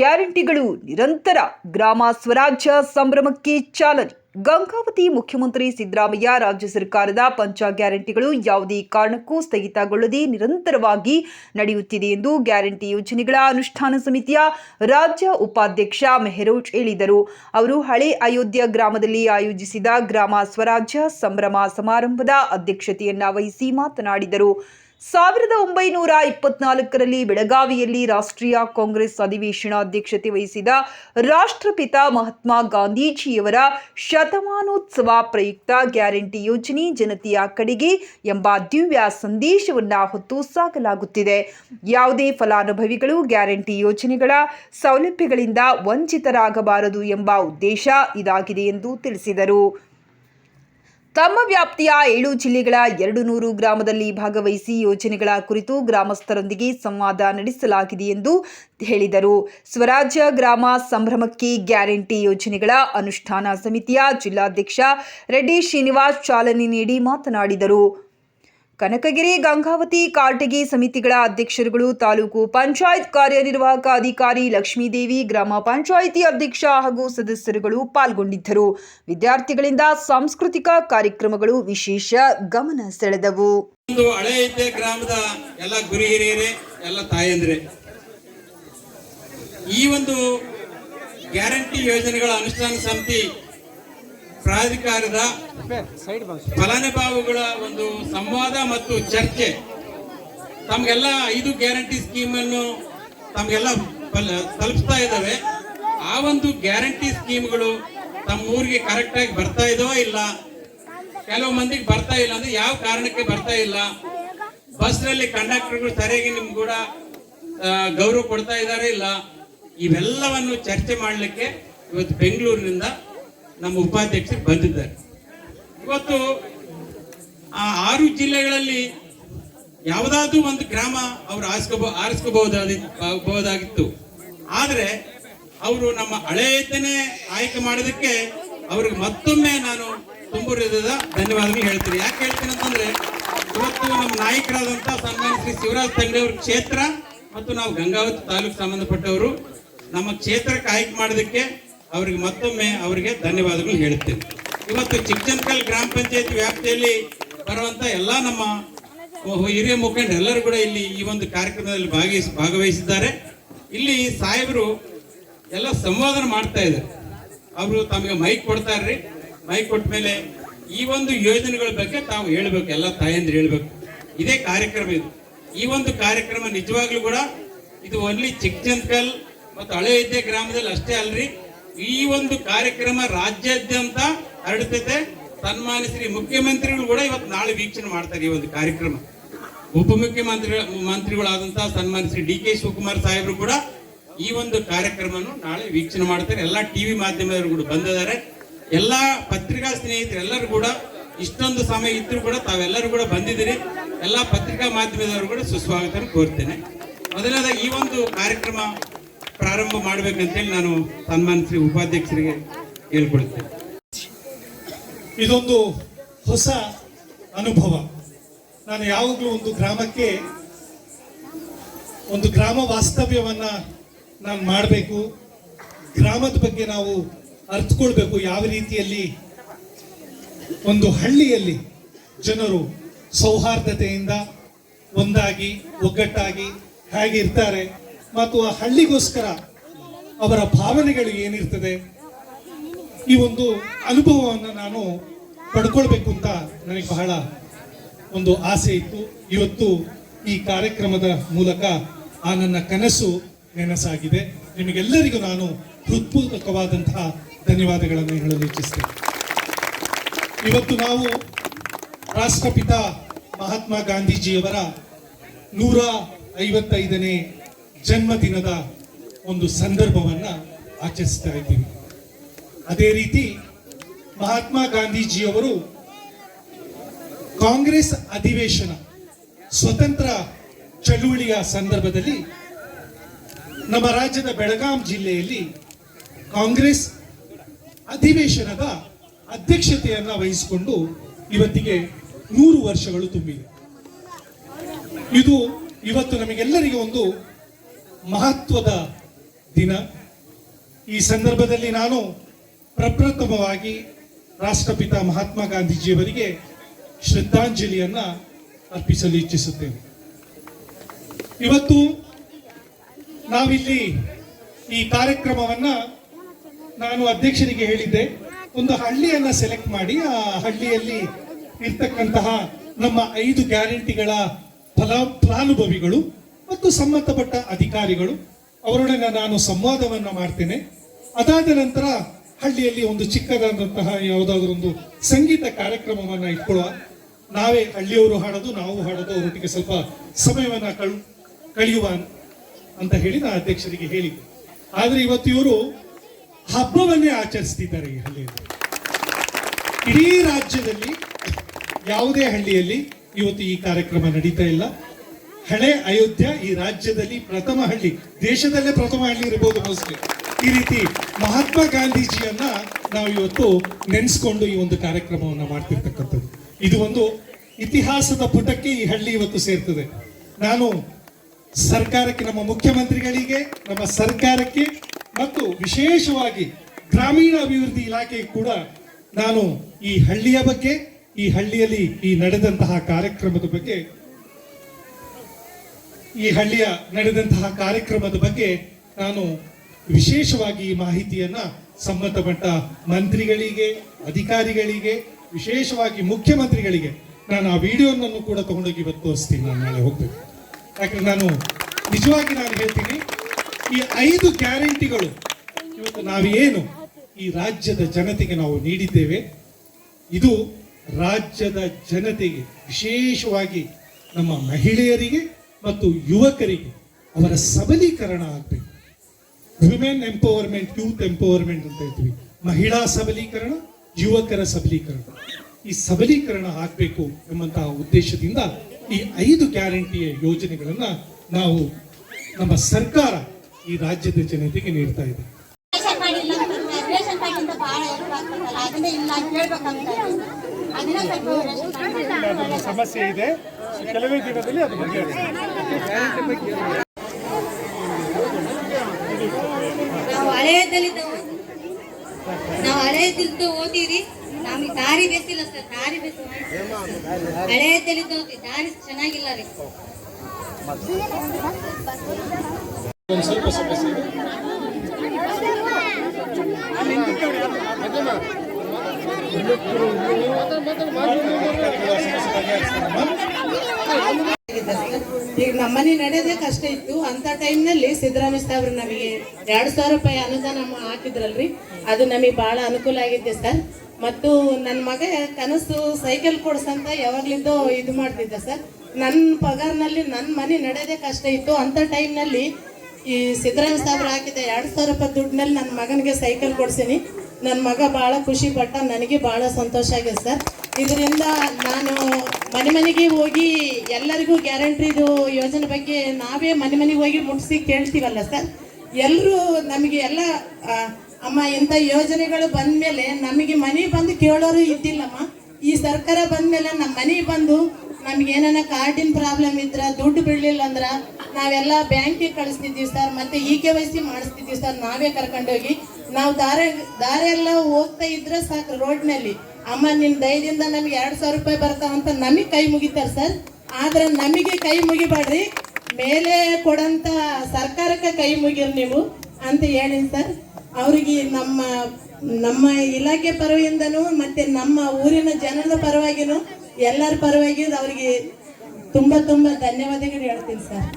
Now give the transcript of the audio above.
ಗ್ಯಾರಂಟಿಗಳು ನಿರಂತರ ಗ್ರಾಮ ಸ್ವರಾಜ್ಯ ಸಂಭ್ರಮಕ್ಕೆ ಚಾಲನೆ. ಗಂಗಾವತಿ ಮುಖ್ಯಮಂತ್ರಿ ಸಿದ್ದರಾಮಯ್ಯ ರಾಜ್ಯ ಸರ್ಕಾರದ ಪಂಚ ಗ್ಯಾರಂಟಿಗಳು ಯಾವುದೇ ಕಾರಣಕ್ಕೂ ಸ್ಥಗಿತಗೊಳ್ಳದೆ ನಿರಂತರವಾಗಿ ನಡೆಯುತ್ತಿದೆ ಎಂದು ಗ್ಯಾರಂಟಿ ಯೋಜನೆಗಳ ಅನುಷ್ಠಾನ ಸಮಿತಿಯ ರಾಜ್ಯ ಉಪಾಧ್ಯಕ್ಷ ಮೆಹರೋಜ್ ಹೇಳಿದರು. ಅವರು ಹಳೆ ಅಯೋಧ್ಯ ಗ್ರಾಮದಲ್ಲಿ ಆಯೋಜಿಸಿದ ಗ್ರಾಮ ಸ್ವರಾಜ್ಯ ಸಂಭ್ರಮ ಸಮಾರಂಭದ ಅಧ್ಯಕ್ಷತೆಯನ್ನ ವಹಿಸಿ ಮಾತನಾಡಿದರು. ಸಾವಿರದ ಒಂಬೈನೂರ ಇಪ್ಪತ್ನಾಲ್ಕರಲ್ಲಿ ಬೆಳಗಾವಿಯಲ್ಲಿ ರಾಷ್ಟ್ರೀಯ ಕಾಂಗ್ರೆಸ್ ಅಧಿವೇಶನ ಅಧ್ಯಕ್ಷತೆ ವಹಿಸಿದ ರಾಷ್ಟ್ರಪಿತ ಮಹಾತ್ಮ ಗಾಂಧೀಜಿಯವರ ಶತಮಾನೋತ್ಸವ ಪ್ರಯುಕ್ತ ಗ್ಯಾರಂಟಿ ಯೋಜನೆ ಜನತೆಯ ಕಡೆಗೆ ಎಂಬ ದಿವ್ಯ ಸಂದೇಶವನ್ನು ಹೊತ್ತು ಸಾಗಲಾಗುತ್ತಿದೆ. ಯಾವುದೇ ಫಲಾನುಭವಿಗಳು ಗ್ಯಾರಂಟಿ ಯೋಜನೆಗಳ ಸೌಲಭ್ಯಗಳಿಂದ ವಂಚಿತರಾಗಬಾರದು ಎಂಬ ಉದ್ದೇಶ ಇದಾಗಿದೆ ಎಂದು ತಿಳಿಸಿದರು. ತಮ್ಮ ವ್ಯಾಪ್ತಿಯ ಏಳು ಜಿಲ್ಲೆಗಳ ಎರಡು ನೂರು ಗ್ರಾಮದಲ್ಲಿ ಭಾಗವಹಿಸಿ ಯೋಜನೆಗಳ ಕುರಿತು ಗ್ರಾಮಸ್ಥರೊಂದಿಗೆ ಸಂವಾದ ನಡೆಸಲಾಗಿದೆ ಎಂದು ಹೇಳಿದರು. ಸ್ವರಾಜ್ಯ ಗ್ರಾಮ ಸಂಭ್ರಮಕ್ಕೆ ಗ್ಯಾರಂಟಿ ಯೋಜನೆಗಳ ಅನುಷ್ಠಾನ ಸಮಿತಿಯ ಜಿಲ್ಲಾಧ್ಯಕ್ಷ ರೆಡ್ಡಿ ಶ್ರೀನಿವಾಸ್ ಚಾಲನೆ ನೀಡಿ ಮಾತನಾಡಿದರು. ಕನಕಗಿರಿ ಗಂಗಾವತಿ ಕಾಲ್ಟಗಿ ಸಮಿತಿಗಳ ಅಧ್ಯಕ್ಷರುಗಳು, ತಾಲೂಕು ಪಂಚಾಯತ್ ಕಾರ್ಯನಿರ್ವಾಹಕ ಅಧಿಕಾರಿ ಲಕ್ಷ್ಮೀದೇವಿ, ಗ್ರಾಮ ಪಂಚಾಯಿತಿ ಅಧ್ಯಕ್ಷ ಹಾಗೂ ಸದಸ್ಯರುಗಳು ಪಾಲ್ಗೊಂಡಿದ್ದರು. ವಿದ್ಯಾರ್ಥಿಗಳಿಂದ ಸಾಂಸ್ಕೃತಿಕ ಕಾರ್ಯಕ್ರಮಗಳು ವಿಶೇಷ ಗಮನ ಸೆಳೆದವು. ಗ್ರಾಮದ ಎಲ್ಲ ಎಲ್ಲ ತಾಯಂದ್ರೆ, ಈ ಒಂದು ಗ್ಯಾರಂಟಿ ಯೋಜನೆಗಳ ಅನುಷ್ಠಾನ ಸಮಿತಿ ಪ್ರಾಧಿಕಾರದ ಫಲಾನುಭವಿಗಳ ಒಂದು ಸಂವಾದ ಮತ್ತು ಚರ್ಚೆ. ತಮಗೆಲ್ಲ ಐದು ಗ್ಯಾರಂಟಿ ಸ್ಕೀಮ್ ಅನ್ನು ತಮಗೆಲ್ಲ ತಲುಪಿಸ್ತಾ ಇದ್ದಾವೆ. ಆ ಒಂದು ಗ್ಯಾರಂಟಿ ಸ್ಕೀಮ್ಗಳು ತಮ್ಮ ಊರಿಗೆ ಕರೆಕ್ಟ್ ಆಗಿ ಬರ್ತಾ ಇದೋ ಇಲ್ಲ, ಕೆಲವು ಮಂದಿಗೆ ಬರ್ತಾ ಇಲ್ಲ ಅಂದ್ರೆ ಯಾವ ಕಾರಣಕ್ಕೆ ಬರ್ತಾ ಇಲ್ಲ. ಬಸ್ನಲ್ಲಿ ಕಂಡಕ್ಟರ್ಗಳು ಸರಿಯಾಗಿ ನಿಮ್ಗೆ ಕೂಡ ಗೌರವ ಕೊಡ್ತಾ ಇದ್ದಾರೆ ಇಲ್ಲ? ಇವೆಲ್ಲವನ್ನು ಚರ್ಚೆ ಮಾಡಲಿಕ್ಕೆ ಇವತ್ತು ಬೆಂಗಳೂರಿನಿಂದ ನಮ್ಮ ಉಪಾಧ್ಯಕ್ಷರು ಬಂದಿದ್ದಾರೆ. ಇವತ್ತು ಆ ಆರು ಜಿಲ್ಲೆಗಳಲ್ಲಿ ಯಾವುದಾದ್ರೂ ಒಂದು ಗ್ರಾಮ ಅವರು ಆರಿಸ್ಕೋಬೋ ಆರಿಸ್ಕೋಬಹುದಾಗಿತ್ತು ಆದರೆ ಅವರು ನಮ್ಮ ಹಳೆಯದನ್ನೇ ಆಯ್ಕೆ ಮಾಡೋದಕ್ಕೆ ಅವ್ರಿಗೆ ಮತ್ತೊಮ್ಮೆ ನಾನು ತುಂಬು ಹೃದಯದ ಧನ್ಯವಾದಗಳು ಹೇಳ್ತೀನಿ. ಯಾಕೆ ಹೇಳ್ತೀನಿ ಅಂತಂದ್ರೆ, ಇವತ್ತು ನಮ್ಮ ನಾಯಕರಾದಂತ ಸನ್ಮಾನ ಶ್ರೀ ಶಿವರಾಜ್ ತಂಗಡಿ ಅವ್ರ ಕ್ಷೇತ್ರ ಮತ್ತು ನಾವು ಗಂಗಾವತಿ ತಾಲೂಕು ಸಂಬಂಧಪಟ್ಟವರು ನಮ್ಮ ಕ್ಷೇತ್ರಕ್ಕೆ ಆಯ್ಕೆ ಮಾಡೋದಕ್ಕೆ ಅವ್ರಿಗೆ ಮತ್ತೊಮ್ಮೆ ಅವರಿಗೆ ಧನ್ಯವಾದಗಳು ಹೇಳುತ್ತೇನೆ. ಇವತ್ತು ಚಿಕ್ಕಜನಕಲ್ ಗ್ರಾಮ ಪಂಚಾಯತ್ ವ್ಯಾಪ್ತಿಯಲ್ಲಿ ಬರುವಂತ ಎಲ್ಲ ನಮ್ಮ ಹಿರಿಯ ಮುಖಂಡ ಎಲ್ಲರೂ ಕೂಡ ಇಲ್ಲಿ ಈ ಒಂದು ಕಾರ್ಯಕ್ರಮದಲ್ಲಿ ಭಾಗವಹಿಸಿ ಭಾಗವಹಿಸಿದ್ದಾರೆ. ಇಲ್ಲಿ ಸಾಹೇಬರು ಎಲ್ಲ ಸಂವಾದನ ಮಾಡ್ತಾ ಇದ್ದಾರೆ. ಅವರು ತಮಗೆ ಮೈಕ್ ಕೊಡ್ತಾರ್ರಿ. ಮೈಕ್ ಕೊಟ್ಟ ಮೇಲೆ ಈ ಒಂದು ಯೋಜನೆಗಳ ಬಗ್ಗೆ ತಾವು ಹೇಳ್ಬೇಕು, ಎಲ್ಲ ತಾಯಂದ್ರೆ ಹೇಳ್ಬೇಕು. ಇದೇ ಕಾರ್ಯಕ್ರಮ ಇದು. ಈ ಒಂದು ಕಾರ್ಯಕ್ರಮ ನಿಜವಾಗ್ಲೂ ಕೂಡ ಇದು ಓನ್ಲಿ ಚಿಕ್ಕಜಂಕಲ್ ಮತ್ತು ಹಳೆ ಗ್ರಾಮದಲ್ಲಿ ಅಷ್ಟೇ ಅಲ್ರಿ. ಈ ಒಂದು ಕಾರ್ಯಕ್ರಮ ರಾಜ್ಯಾದ್ಯಂತ ಹರಡುತ್ತೆ ಸನ್ಮಾನ್ಯ ಶ್ರೀ ಮುಖ್ಯಮಂತ್ರಿಗಳು ಕೂಡ ಇವತ್ತು ನಾಳೆ ವೀಕ್ಷಣೆ ಮಾಡ್ತಾರೆ ಈ ಒಂದು ಕಾರ್ಯಕ್ರಮ. ಉಪಮುಖ್ಯಮಂತ್ರಿ ಮಂತ್ರಿಗಳಾದಂತಹ ಸನ್ಮಾನ್ಯ ಶ್ರೀ ಡಿ ಕೆ ಶಿವಕುಮಾರ್ ಸಾಹೇಬರು ಕೂಡ ಈ ಒಂದು ಕಾರ್ಯಕ್ರಮವನ್ನು ನಾಳೆ ವೀಕ್ಷಣೆ ಮಾಡ್ತಾರೆ. ಎಲ್ಲಾ ಟಿವಿ ಮಾಧ್ಯಮದವರು ಕೂಡ ಬಂದಿದ್ದಾರೆ. ಎಲ್ಲಾ ಪತ್ರಿಕಾ ಸ್ನೇಹಿತರು ಎಲ್ಲರೂ ಕೂಡ ಇಷ್ಟೊಂದು ಸಮಯ ಇದ್ರು ಕೂಡ ತಾವೆಲ್ಲರೂ ಕೂಡ ಬಂದಿದ್ದೀರಿ. ಎಲ್ಲಾ ಪತ್ರಿಕಾ ಮಾಧ್ಯಮದವರು ಕೂಡ ಸುಸ್ವಾಗತ ಕೋರ್ತೇನೆ. ಮೊದಲನೇದಾಗಿ ಈ ಒಂದು ಕಾರ್ಯಕ್ರಮ ಪ್ರಾರಂಭ ಮಾಡ್ಬೇಕಂತೇಳಿ ನಾನು ಸನ್ಮಾನ ಶ್ರೀ ಉಪಾಧ್ಯಕ್ಷರಿಗೆ ಕೇಳ್ಕೊಳ್ತೇನೆ ಇದೊಂದು ಹೊಸ ಅನುಭವ. ನಾನು ಯಾವಾಗಲೂ ಒಂದು ಗ್ರಾಮಕ್ಕೆ ಒಂದು ಗ್ರಾಮ ವಾಸ್ತವ್ಯವನ್ನ ನಾನು ಮಾಡಬೇಕು. ಗ್ರಾಮದ ಬಗ್ಗೆ ನಾವು ಅರ್ಥಕೊಳ್ಬೇಕು ಯಾವ ರೀತಿಯಲ್ಲಿ. ಒಂದು ಹಳ್ಳಿಯಲ್ಲಿ ಜನರು ಸೌಹಾರ್ದತೆಯಿಂದ ಒಂದಾಗಿ, ಒಗ್ಗಟ್ಟಾಗಿ ಹೇಗೆ ಇರ್ತಾರೆ ಮತ್ತು ಆ ಹಳ್ಳಿಗೋಸ್ಕರ ಅವರ ಭಾವನೆಗಳು ಏನಿರ್ತದೆ? ಈ ಒಂದು ಅನುಭವವನ್ನು ನಾನು ಪಡ್ಕೊಳ್ಬೇಕು ಅಂತ ನನಗೆ ಬಹಳ ಒಂದು ಆಸೆ ಇತ್ತು. ಇವತ್ತು ಈ ಕಾರ್ಯಕ್ರಮದ ಮೂಲಕ ಆ ನನ್ನ ಕನಸು ನೆನಸಾಗಿದೆ. ನಿಮಗೆಲ್ಲರಿಗೂ ನಾನು ಹೃತ್ಪೂರ್ವಕವಾದಂತಹ ಧನ್ಯವಾದಗಳನ್ನು ಹೇಳಲು ಇಚ್ಛಿಸ್ತೇನೆ. ಇವತ್ತು ನಾವು ರಾಷ್ಟ್ರಪಿತ ಮಹಾತ್ಮ ಗಾಂಧೀಜಿಯವರ ನೂರ ಐವತ್ತೈದನೇ ಜನ್ಮದಿನದ ಒಂದು ಸಂದರ್ಭವನ್ನ ಆಚರಿಸ್ತಾ ಇದ್ದೀವಿ. ಅದೇ ರೀತಿ ಮಹಾತ್ಮ ಗಾಂಧೀಜಿಯವರು ಕಾಂಗ್ರೆಸ್ ಅಧಿವೇಶನ ಸ್ವತಂತ್ರ ಚಳುವಳಿಯ ಸಂದರ್ಭದಲ್ಲಿ ನಮ್ಮ ರಾಜ್ಯದ ಬೆಳಗಾಂ ಜಿಲ್ಲೆಯಲ್ಲಿ ಕಾಂಗ್ರೆಸ್ ಅಧಿವೇಶನದ ಅಧ್ಯಕ್ಷತೆಯನ್ನ ವಹಿಸಿಕೊಂಡು ಇವತ್ತಿಗೆ ನೂರು ವರ್ಷಗಳು ತುಂಬಿದೆ. ಇದು ಇವತ್ತು ನಮಗೆಲ್ಲರಿಗೆ ಒಂದು ಮಹತ್ವದ ದಿನ. ಈ ಸಂದರ್ಭದಲ್ಲಿ ನಾನು ಪ್ರಪ್ರಥಮವಾಗಿ ರಾಷ್ಟ್ರಪಿತ ಮಹಾತ್ಮ ಗಾಂಧೀಜಿಯವರಿಗೆ ಶ್ರದ್ಧಾಂಜಲಿಯನ್ನ ಅರ್ಪಿಸಲು ಇಚ್ಛಿಸುತ್ತೇನೆ. ಇವತ್ತು ನಾವಿಲ್ಲಿ ಈ ಕಾರ್ಯಕ್ರಮವನ್ನ ನಾನು ಅಧ್ಯಕ್ಷರಿಗೆ ಹೇಳಿದ್ದೆ. ಒಂದು ಹಳ್ಳಿಯನ್ನ ಸೆಲೆಕ್ಟ್ ಮಾಡಿ, ಆ ಹಳ್ಳಿಯಲ್ಲಿ ಇರ್ತಕ್ಕಂತಹ ನಮ್ಮ ಐದು ಗ್ಯಾರಂಟಿಗಳ ಫಲ, ಫಲಾನುಭವಿಗಳು ಮತ್ತು ಸಂಬಂಧಪಟ್ಟ ಅಧಿಕಾರಿಗಳು ಅವರೊಡನೆ ನಾನು ಸಂವಾದವನ್ನು ಮಾಡ್ತೇನೆ. ಅದಾದ ನಂತರ ಹಳ್ಳಿಯಲ್ಲಿ ಒಂದು ಚಿಕ್ಕದಾದಂತಹ ಯಾವುದಾದ್ರೂ ಒಂದು ಸಂಗೀತ ಕಾರ್ಯಕ್ರಮವನ್ನ ಇಟ್ಕೊಳ್ಳುವ. ನಾವೇ ಹಳ್ಳಿಯವರು ಹಾಡೋದು, ನಾವು ಹಾಡೋದು, ಅವರೊಟ್ಟಿಗೆ ಸ್ವಲ್ಪ ಸಮಯವನ್ನ ಕಳು, ಕಳೆಯುವ ಅಂತ ಹೇಳಿ ನಾನು ಅಧ್ಯಕ್ಷರಿಗೆ ಹೇಳಿ ಆದರೆ ಇವತ್ತು ಇವರು ಹಬ್ಬವನ್ನೇ ಆಚರಿಸ್ತಿದ್ದಾರೆ ಈ ಹಳ್ಳಿಯಲ್ಲಿ. ಇಡೀ ರಾಜ್ಯದಲ್ಲಿ, ಯಾವುದೇ ಹಳ್ಳಿಯಲ್ಲಿ ಇವತ್ತು ಈ ಕಾರ್ಯಕ್ರಮ ನಡೀತಾ ಇಲ್ಲ. ಹಳೆ ಅಯೋಧ್ಯ ಈ ರಾಜ್ಯದಲ್ಲಿ ಪ್ರಥಮ ಹಳ್ಳಿ, ದೇಶದಲ್ಲೇ ಪ್ರಥಮ ಹಳ್ಳಿ ಇರಬಹುದು ಮೋಸ್ಟ್ಲಿ. ಈ ರೀತಿ ಮಹಾತ್ಮ ಗಾಂಧೀಜಿಯನ್ನ ನಾವು ಇವತ್ತು ನೆನೆಸ್ಕೊಂಡು ಈ ಒಂದು ಕಾರ್ಯಕ್ರಮವನ್ನು ಮಾಡ್ತಿರ್ತಕ್ಕಂಥದ್ದು. ಇದು ಒಂದು ಇತಿಹಾಸದ ಪುಟಕ್ಕೆ ಈ ಹಳ್ಳಿ ಇವತ್ತು ಸೇರ್ತದೆ. ನಾನು ಸರ್ಕಾರಕ್ಕೆ, ನಮ್ಮ ಮುಖ್ಯಮಂತ್ರಿಗಳಿಗೆ, ನಮ್ಮ ಸರ್ಕಾರಕ್ಕೆ ಮತ್ತು ವಿಶೇಷವಾಗಿ ಗ್ರಾಮೀಣ ಅಭಿವೃದ್ಧಿ ಇಲಾಖೆಗೆ ಕೂಡ ನಾನು ಈ ಹಳ್ಳಿಯ ಬಗ್ಗೆ, ಈ ಹಳ್ಳಿಯಲ್ಲಿ ಈ ನಡೆದಂತಹ ಕಾರ್ಯಕ್ರಮದ ಬಗ್ಗೆ ಈ ಹಳ್ಳಿಯ ನಡೆದಂತಹ ಕಾರ್ಯಕ್ರಮದ ಬಗ್ಗೆ ನಾನು ವಿಶೇಷವಾಗಿ ಈ ಮಾಹಿತಿಯನ್ನ ಸಂಬಂಧಪಟ್ಟ ಮಂತ್ರಿಗಳಿಗೆ, ಅಧಿಕಾರಿಗಳಿಗೆ, ವಿಶೇಷವಾಗಿ ಮುಖ್ಯಮಂತ್ರಿಗಳಿಗೆ ನಾನು ಆ ವಿಡಿಯೋನನ್ನು ಕೂಡ ತಗೊಂಡೋಗಿ ಇವತ್ತು ತೋರಿಸ್ತೀನಿ. ನಾನು ನಾಳೆ ಹೋಗ್ಬೇಕು ಯಾಕಂದ್ರೆ ನಾನು ನಿಜವಾಗಿ ನಾನು ಹೇಳ್ತೀನಿ, ಈ ಐದು ಗ್ಯಾರಂಟಿಗಳು ಇವತ್ತು ನಾವೇನು ಈ ರಾಜ್ಯದ ಜನತೆಗೆ ನಾವು ನೀಡಿದ್ದೇವೆ. ಇದು ರಾಜ್ಯದ ಜನತೆಗೆ ವಿಶೇಷವಾಗಿ ನಮ್ಮ ಮಹಿಳೆಯರಿಗೆ ಮತ್ತು ಯುವಕರಿಗೆ ಅವರ ಸಬಲೀಕರಣ ಆಗಬೇಕು. ವಿಮೆನ್ ಎಂಪವರ್ಮೆಂಟ್ ಯೂತ್ ಎಂಪವರ್ಮೆಂಟ್ ಅಂತ ಹೇಳ್ತೀವಿ. ಮಹಿಳಾ ಸಬಲೀಕರಣ, ಯುವಕರ ಸಬಲೀಕರಣ. ಈ ಸಬಲೀಕರಣ ಆಗಬೇಕು ಎಂಬಂತಹ ಉದ್ದೇಶದಿಂದ ಈ ಐದು ಗ್ಯಾರಂಟಿಯ ಯೋಜನೆಗಳನ್ನ ನಾವು ನಮ್ಮ ಸರ್ಕಾರ ಈ ರಾಜ್ಯದ ಜನತೆಗೆ ನೀಡ್ತಾ ಇದೆ. ಸಮಸ್ಯೆ ಇದೆ. ಕೆಲವೇ ದಿನದಲ್ಲಿ ಅದು ನಾವು ಹಳೆಯದಲ್ಲಿದ್ದವು ನಾವು ಹಳೆಯದಿದ್ದು ಓದಿರಿ. ನಮಗೆ ದಾರಿ ಬೇಸಿಲ್ಲ ಸರ್, ದಾರಿ ಬೇಸು ಹಳೆಯದಲ್ಲಿದ್ದ ಓದಿ, ದಾರಿ ಚೆನ್ನಾಗಿಲ್ಲ ರೀ. ಸ್ವಲ್ಪ ಈಗ ನಮ್ಮನೆ ನಡೆಯೋದೇ ಕಷ್ಟ ಇತ್ತು. ಅಂತ ಟೈಮ್ನಲ್ಲಿ ಸಿದ್ದರಾಮಯ್ಯ ಸಾಹೇಬ್ರು ನಮಗೆ ಎರಡು ಸಾವಿರ ರೂಪಾಯಿ ಅನುದಾನ ಹಾಕಿದ್ರಲ್ರಿ. ಅದು ನಮಗೆ ಬಹಳ ಅನುಕೂಲ ಆಗಿದ್ದೆ ಸರ್ ಮತ್ತು ನನ್ನ ಮಗ ಕನಸು ಸೈಕಲ್ ಕೊಡ್ಸಂತ ಯಾವಾಗ್ಲಿಂದ ಇದು ಮಾಡ್ತಿದ್ದ ಸರ್ ನನ್ನ ಪಗಾರ್ನಲ್ಲಿ ನನ್ನ ಮನೆ ನಡೆಯೋದೇ ಕಷ್ಟ ಇತ್ತು. ಅಂತ ಟೈಮ್ನಲ್ಲಿ ಈ ಸಿದ್ದರಾಮಯ್ಯ ಸಾಹೇಬ್ರು ಹಾಕಿದ ಎರಡು ಸಾವಿರ ರೂಪಾಯಿ ದುಡ್ಡಿನಲ್ಲಿ ನನ್ನ ಮಗನಿಗೆ ಸೈಕಲ್ ಕೊಡ್ಸೀನಿ. ನನ್ನ ಮಗ ಭಾಳ ಖುಷಿ ಪಟ್ಟ. ನನಗೆ ಭಾಳ ಸಂತೋಷ ಆಗಿದೆ ಸರ್ ಇದರಿಂದ ನಾನು ಮನೆ ಮನೆಗೆ ಹೋಗಿ ಎಲ್ಲರಿಗೂ ಗ್ಯಾರಂಟಿದು ಯೋಜನೆ ಬಗ್ಗೆ ನಾವೇ ಮನೆ ಮನೆಗೆ ಹೋಗಿ ಮುಟ್ಟಿಸಿ ಕೇಳ್ತೀವಲ್ಲ ಸರ್? ಎಲ್ಲರೂ ನಮಗೆ ಎಲ್ಲ ಅಮ್ಮ ಇಂಥ ಯೋಜನೆಗಳು ಬಂದಮೇಲೆ ನಮಗೆ ಮನೆ ಬಂದು ಕೇಳೋರು ಇದ್ದಿಲ್ಲಮ್ಮ. ಈ ಸರ್ಕಾರ ಬಂದಮೇಲೆ ನಮ್ಮ ಮನೆಗೆ ಬಂದು ನಮ್ಗೆ ಏನಾರ ಕಾರ್ಡಿನ ಪ್ರಾಬ್ಲಮ್ ಇದ್ರೆ, ದುಡ್ಡು ಬಿಡ್ಲಿಲ್ಲ ಅಂದ್ರೆ ನಾವೆಲ್ಲ ಬ್ಯಾಂಕಿಗೆ ಕಳಿಸ್ತಿದ್ದೀವಿ ಸರ್, ಮತ್ತೆ ಇ ಕೆ ವೈ ಸಿ ಮಾಡಿಸ್ತಿದ್ದೀವಿ ಸರ್, ನಾವೇ ಕರ್ಕೊಂಡೋಗಿ. ನಾವು ದಾರೆ ದಾರೆ ಎಲ್ಲ ಹೋಗ್ತಾ ಇದ್ರೆ ಸಾಕು ರೋಡ್ನಲ್ಲಿ. ಅಮ್ಮ, ನಿನ್ ದಯದಿಂದ ನಮ್ಗೆ ಎರಡು ಸಾವಿರ ರೂಪಾಯಿ ಬರ್ತಾವಂತ ನಮಗೆ ಕೈ ಮುಗಿತಾರೆ ಸರ್. ಆದ್ರೆ ನಮಗೆ ಕೈ ಮುಗಿಬೇಡ್ರಿ. ಮೇಲೆ ಕೊಡಂತ ಸರ್ಕಾರಕ್ಕೆ ಕೈ ಮುಗಿರಿ ನೀವು ಅಂತ ಹೇಳಿ ಸರ್. ಅವ್ರಿಗೆ ನಮ್ಮ ನಮ್ಮ ಇಲಾಖೆ ಪರವಾಗಿಂದನೂ ಮತ್ತೆ ನಮ್ಮ ಊರಿನ ಜನರ ಪರವಾಗಿನೂ ಎಲ್ಲರ ಪರವಾಗಿ ಅವರಿಗೆ ತುಂಬಾ ತುಂಬಾ ಧನ್ಯವಾದಗಳು ಹೇಳ್ತೀನಿ ಸರ್.